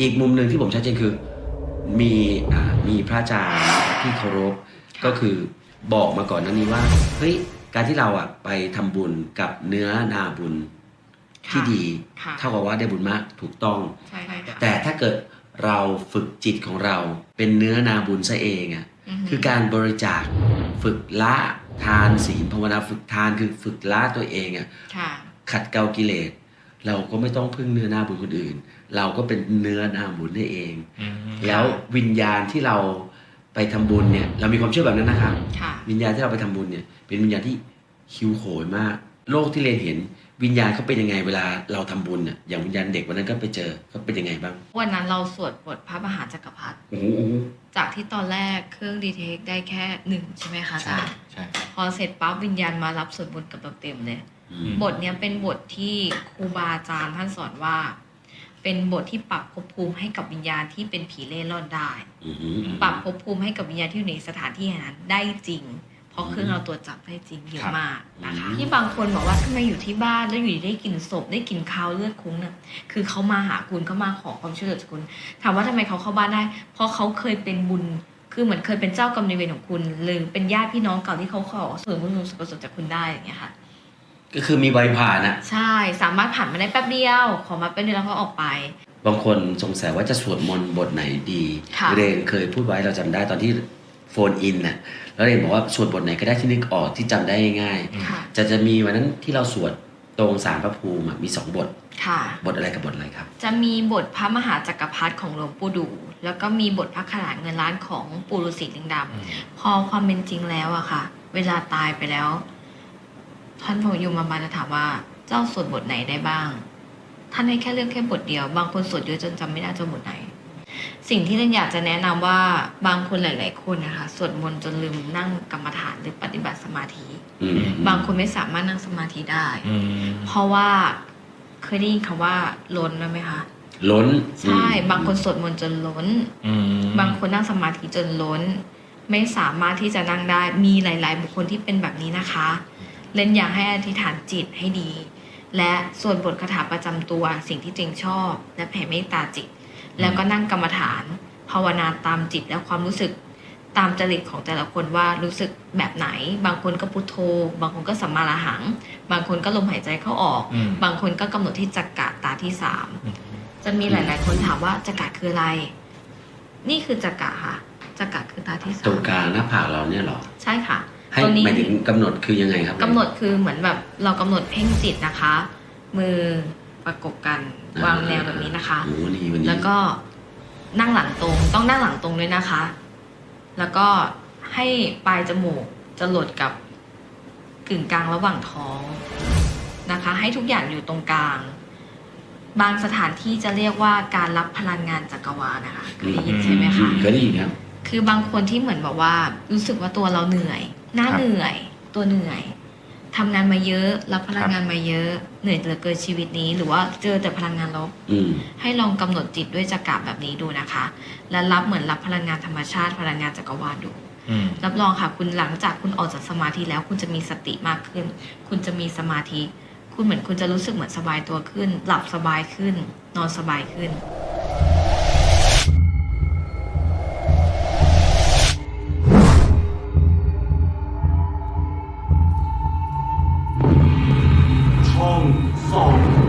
อีกมุมหนึ่งที่ผมชัดเจนคือ มีอ่ามีพระอาจารย์ที่เคารพก็คือบอกมาก่อนหนั้นนี้ว่าเฮ้ยการที่เราอะไปทำบุญกับเนื้อนาบุญที่ดีค่ะเท่ากับว่าได้บุญมากถูกต้องใช่ค่ะแต่ถ้าเกิดเราฝึกจิตของเราเป็นเนื้อนาบุญซะเองอะมคือการบริจาคฝึกละทานศีลภาวนาฝึกทานคือฝึกละตัวเองอะค่ะขัดเกลากิเลส เราก็ไม่ต้องพึ่งเนื้อนาบุญคนอื่น เราก็เป็นเนื้อนาบุญได้เองอืมแล้ววิญญาณที่เราไปทำบุญเนี่ย เรามีความเชื่อแบบนั้นนะครับค่ะวิญญาณที่เราไปทำบุญเนี่ย เป็นวิญญาณที่หิวโหยมาก โลกที่เรียนเห็นวิญญาณเขาเป็นยังไงเวลาเราทำบุญเนี่ยอย่างวิญญาณเด็กวันนั้นก็ไปเจอเขาเป็นยังไงบ้าง วันนั้นเราสวดบทพระมหาจักรพรรดิโอ้โหโอ้โหจากที่ตอนแรกเครื่องดีเทคได้แค่หนึ่งใช่ไหมคะอาใช่จารย์ใช่พอเสร็จปั๊บวิญญาณมารับส่วนบุญกับเราเต็มเลยอืม บทเนี้ยเป็นบทที่ครูบาอาจารย์ท่านสอนว่า เป็นบทที่ปรับภพภูมิให้กับวิญญาณที่เป็นผีเล่ร่อนได้อืมปรับภพภูมิให้กับวิญญาณที่อยู่ในสถานที่แห่งนั้นได้จริง เพราะเครื่องเราตรวจจับได้จริงเยอะมากนะคะ ที่บางคนบอกว่าทำไมอยู่ที่บ้านแล้วอยู่ดีได้กลิ่นศพได้กลิ่นคาวเลือดคุ้งเนี่ยคือเขามาหาคุณเขามาขอความช่วยเหลือจากคุณ ถามว่าทำไมเขาเข้าบ้านได้ เพราะเขาเคยเป็นบุญคือเหมือนเคยเป็นเจ้ากรรมนายเวรของคุณ หรือเป็นญาติพี่น้องเก่าที่เขาขอส่วนบุญส่วนกุศลจากคุณได้อย่างเงี้ยค่ะ ก็คือมีใบผ่านอะใช่สามารถผ่านมาได้แป๊บเดียว ขอมาแป๊บเดียวแล้วก็ออกไป บางคนสงสัยว่าจะสวดมนต์บทไหนดีค่ะเรนเคยพูดไว้เราจำได้ตอนที่โฟนอินน่ะแล้วเรนบอกว่าสวดบทไหนก็ได้ที่นึกออกที่จำได้ง่ายค่ะๆจะจะมีวันนั้นที่เราสวดตรงสารพระภูมิอะมีสองบทค่ะบทอะไรกับบทอะไรครับ จะมีบทพระมหาจักรพรรดิของหลวงปู่ดู แล้วก็มีบทพระขนานเงินล้านของปู่ฤาษีลิงดำอืมพอความเป็นจริงแล้วอะค่ะ เวลาตายไปแล้ว ท่านพระยมบาลจะถามว่าเจ้าสวดบทไหนได้บ้าง ท่านให้แค่เลือกแค่บทเดียว บางคนสวดเยอะจนจำไม่ได้จะบทไหน สิ่งที่เล่นอยากจะแนะนำว่าบางคนหลาย ๆ คนนะคะสวดมนต์จนลืมนั่งกรรมฐานหรือปฏิบัติสมาธิอืมบางคนไม่สามารถนั่งสมาธิได้อืมเพราะว่าเคยได้ยินคำว่าล้นไหมคะล้น ใช่ บางคนสวดมนต์จนล้นอืมบางคนนั่งสมาธิจนล้น ไม่สามารถที่จะนั่งได้มีหลาย ๆ บุคคลที่เป็นแบบนี้นะคะ เล่นอยากให้อธิษฐานจิตให้ดี และสวดบทคาถาประจำตัวสิ่งที่ตัวเองชอบ และแผ่เมตตาจิต แล้วก็นั่งกรรมฐาน ภาวนาตามจิตและความรู้สึกตามจริตของแต่ละคนว่ารู้สึกแบบไหน บางคนก็พุทโธ บางคนก็สัมมาระหัง บางคนก็ลมหายใจเข้าออกอืมบางคนก็กำหนดที่จักระตาที่สามอืมจะมีหลาย ๆ คนถามว่าจักระคืออะไร นี่คือจักระค่ะจักระคือตาที่สาตรงมกลางหน้าผากเราเนี่ยเหรอ ใช่ค่ะ ให้ตัวนี้ หมายถึงกำหนดคือยังไงครับ กำหนดคือเหมือนแบบเรากำหนดเพ่งจิตนะคะ มือประกบกันวางแนวแบบนี้นะคะ โอ้โหนี่วันนี้แล้วก็นั่งหลังตรงต้องนั่งหลังตรงด้วยนะคะ แล้วก็ให้ปลายจมูกจะหลดกับกึ่งกลางระหว่างท้องนะคะ ให้ทุกอย่างอยู่ตรงกลาง บางสถานที่จะเรียกว่าการรับพลังงานจักรวาลนะคะเคยได้ยินใช่ไหมคะ เคยได้ยินครับ คือบางคนที่เหมือนแบบว่ารู้สึกว่าตัวเราเหนื่อย หน้าครับ เหนื่อยตัวเหนื่อยทำงานมาเยอะรับพลังงานมาเยอะ เหนื่อยเหลือเกินชีวิตนี้ หรือว่าเจอแต่พลังงานลบ อืม ให้ลองกำหนดจิตด้วยจักระแบบนี้ดูนะคะ และรับเหมือนรับพลังงานธรรมชาติ พลังงานจักรวาลดู อืม รับรองค่ะคุณหลังจากคุณออกจากสมาธิแล้วคุณจะมีสติมากขึ้น คุณจะมีสมาธิ คุณเหมือนคุณจะรู้สึกเหมือนสบายตัวขึ้น หลับสบายขึ้น นอนสบายขึ้น 送送。